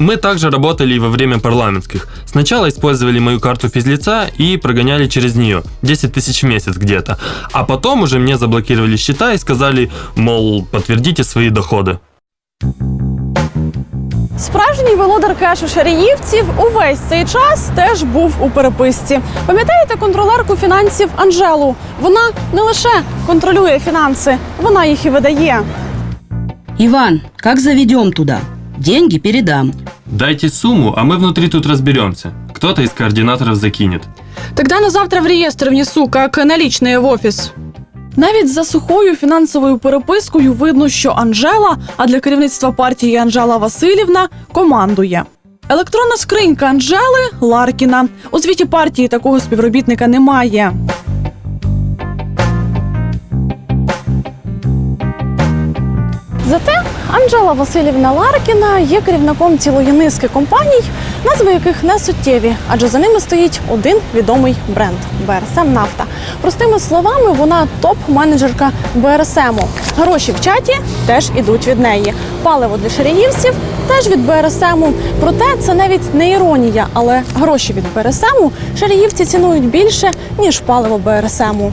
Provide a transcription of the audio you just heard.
Мы также работали и во время парламентских. Сначала использовали мою карту физлица и прогоняли через нее. 10 тысяч в месяц где-то. А потом уже мне заблокировали счета и сказали, мол, подтвердите свои доходы. Справжній володар кешу шаріївців увесь цей час теж був у переписці. Пам'ятаєте контролерку фінансів Анжелу? Вона не лише контролює фінанси, вона їх і видає. Иван, как заведем туда? Деньги передам. Дайте сумму, а мы внутри тут разберемся. Кто-то из координаторов закинет. Тогда на завтра в реєстр внесу, як налічне в офіс. Навіть за сухою фінансовою перепискою видно, що Анжела, а для керівництва партії Анжела Васильівна командує. Електронна скринька Анжели Ларкіна. У звіті партії такого співробітника немає. Зате Анжела Васильівна Ларкіна є керівником цілої низки компаній, назви яких не суттєві, адже за ними стоїть один відомий бренд БРСМ Нафта. Простими словами, вона топ-менеджерка БРСМу. Гроші в чаті теж ідуть від неї. Паливо для шаріївців теж від БРСМу. Проте це навіть не іронія, але гроші від БРСМу шаріївці цінують більше ніж паливо БРСМу.